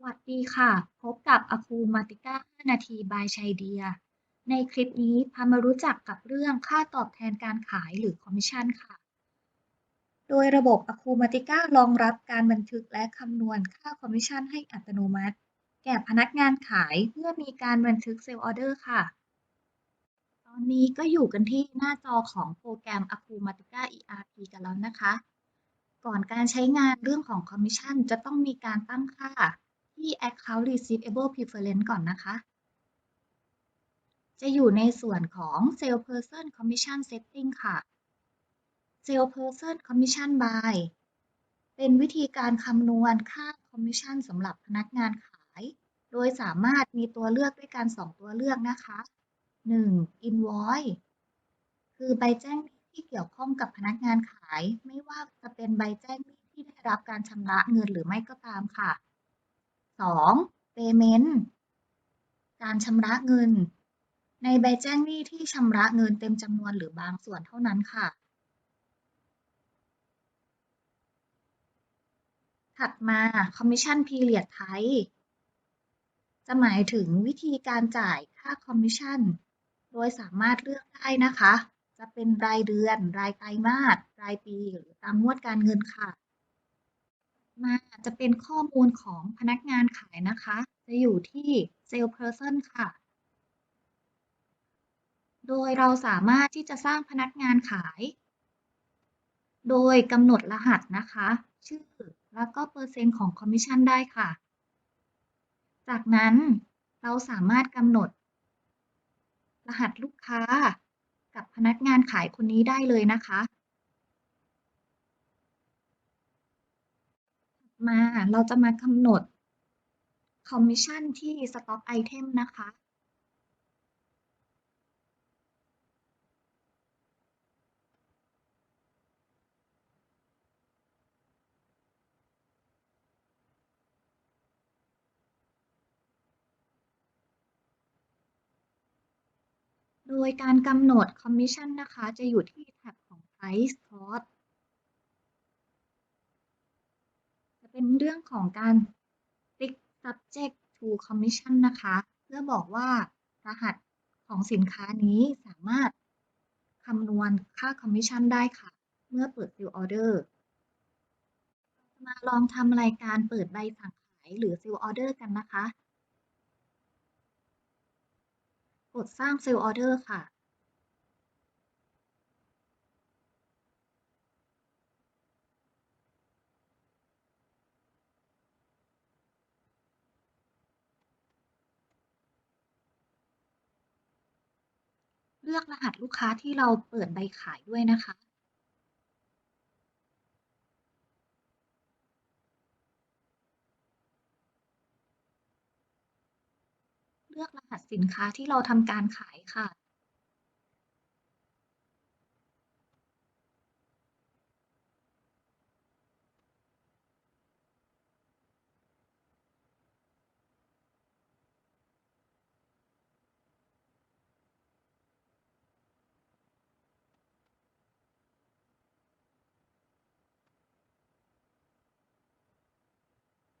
สวัสดีค่ะ พบกับ Akumatica 5นาที by ชัยเดีย ในคลิปนี้พามารู้จักกับเรื่องค่าตอบแทนการขายหรือคอมมิชชั่นค่ะ โดยระบบ Akumatica รองรับการบันทึกและคำนวณค่าคอมมิชชั่นให้อัตโนมัติ แก่พนักงานขายเมื่อมีการบันทึกเซลล์ออเดอร์ค่ะ ตอนนี้ก็อยู่กันที่หน้าจอของโปรแกรม Akumatica ERP กันแล้วนะคะ ก่อนการใช้งานเรื่องของคอมมิชชั่นจะต้องมีการตั้งค่า ที่ Account Receivable Preference ก่อนนะคะ จะอยู่ในส่วนของ Salesperson Commission Setting ค่ะ Salesperson Commission by เป็นวิธีการคำนวณค่าคอมมิชชั่นสำหรับพนักงานขาย โดยสามารถมีตัวเลือกด้วยกัน 2 ตัวเลือกนะคะ 1. Invoice คือใบแจ้งที่เกี่ยวข้องกับพนักงานขาย ไม่ว่าจะเป็นใบแจ้งที่ได้รับการชำระเงินหรือไม่ก็ตามค่ะ 2. Payment การชำระเงิน ในใบแจ้งหนี้ที่ชำระเงินเต็มจำนวนหรือบางส่วนเท่านั้นค่ะ ถัดมา Commission Period Type จะหมายถึงวิธีการจ่ายค่าคอมมิชชั่น โดยสามารถเลือกได้นะคะ จะเป็นรายเดือน รายไตรมาส รายปี หรือตามงวดการเงินค่ะ มาจะเป็นข้อมูลของพนักงานขายนะคะ จะอยู่ที่ Salesperson ค่ะ โดยเราสามารถที่จะสร้างพนักงานขาย โดยกำหนดรหัสนะคะ ชื่อแล้วก็เปอร์เซ็นต์ของคอมมิชชั่นได้ค่ะ จากนั้นเราสามารถกำหนด รหัสลูกค้ากับพนักงานขายคนนี้ได้เลยนะคะ มา เราจะมากำหนดคอมมิชชั่นที่ Stock Item นะคะ โดยการกำหนดคอมมิชชั่นนะคะ จะอยู่ที่แท็บของ Price Cost จะเป็นเรื่องของการติ๊ก subject to commission นะคะ เพื่อบอกว่ารหัสของสินค้านี้สามารถคำนวณค่าคอมมิชชั่นได้ค่ะ เมื่อเปิด Sale Order มาลองทำรายการเปิดใบสั่งขายหรือ Sale Order กันนะคะ กดสร้าง Sale Order ค่ะ เลือกรหัสลูกค้าที่เราเปิดใบขายด้วยนะคะ เลือกรหัสสินค้าที่เราทำการขายค่ะ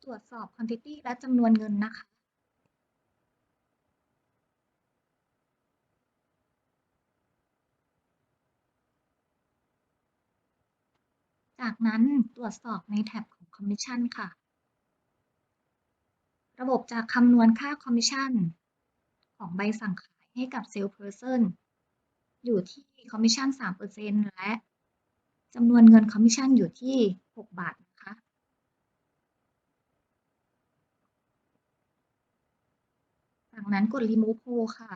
รวจสอบ Quantity และจำนวนเงินนะคะจากนั้นตรวจสอบในแท็บของ Commission ค่ะ ระบบจะคำนวณค่า Commission ของใบสั่งขายให้กับ Salesperson อยู่ที่ Commission 3%และจำนวนเงิน Commission อยู่ที่ 6 บาท นั้นกด Remove poll ค่ะ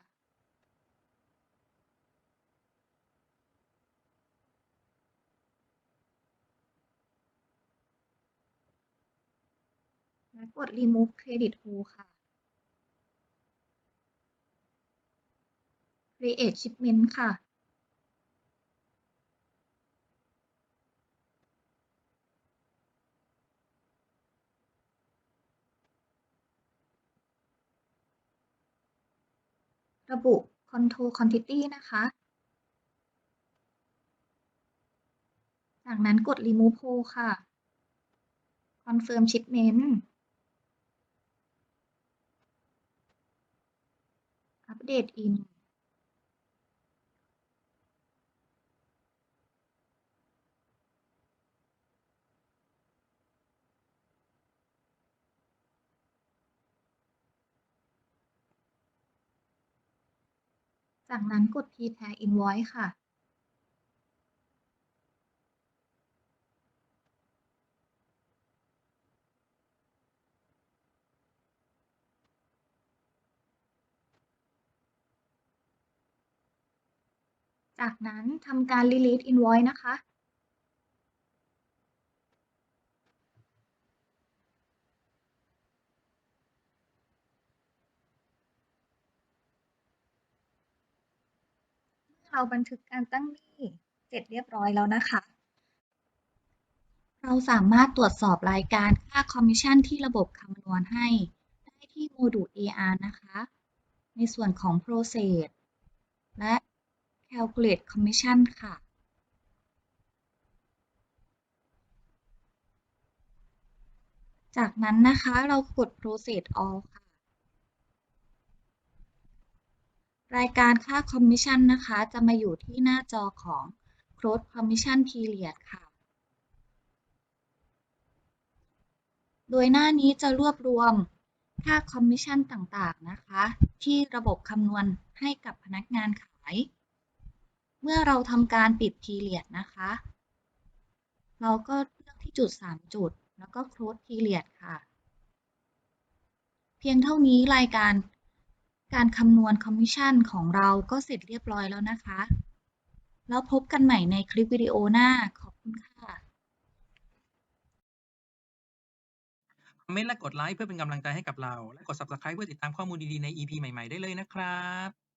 แล้วกด Remove Credit poll ค่ะ Create Shipment ค่ะ ระบุ control quantity นะคะ จากนั้นกด remove poll ค่ะ confirm shipment อัปเดต in จากนั้นกด prepare invoice ค่ะ จากนั้นทำการ release invoice นะคะ เราบันทึกการตั้งหนี้เสร็จเรียบร้อยแล้วนะคะ เราสามารถตรวจสอบรายการค่าคอมมิชชั่นที่ระบบคำนวณให้ ได้ที่โมดูล AR นะคะ ในส่วนของ Process และ Calculate Commission ค่ะจากนั้นนะคะเรากด Process All ค่ะ รายการค่า Commission นะคะ จะมาอยู่ที่หน้าจอของ Close Commission Period ค่ะ โดยหน้านี้จะรวบรวมค่าคอมมิชชั่นต่างๆนะคะ ที่ระบบคำนวณให้กับพนักงานขาย เมื่อเราทำการปิด Period นะคะ เราก็เลือกที่จุด 3 จุด แล้วก็ Close Period ค่ะ เพียงเท่านี้รายการ การคำนวณคอมมิชชั่นของเราก็เสร็จเรียบร้อยแล้วนะคะ แล้วพบกันใหม่ในคลิปวิดีโอหน้า ขอบคุณค่ะ คอมเมนต์และกดไลค์เพื่อเป็นกำลังใจให้กับเรา และกด subscribe เพื่อติดตามข้อมูลดี ๆ ใน EP ใหม่ ๆ ได้เลยนะครับ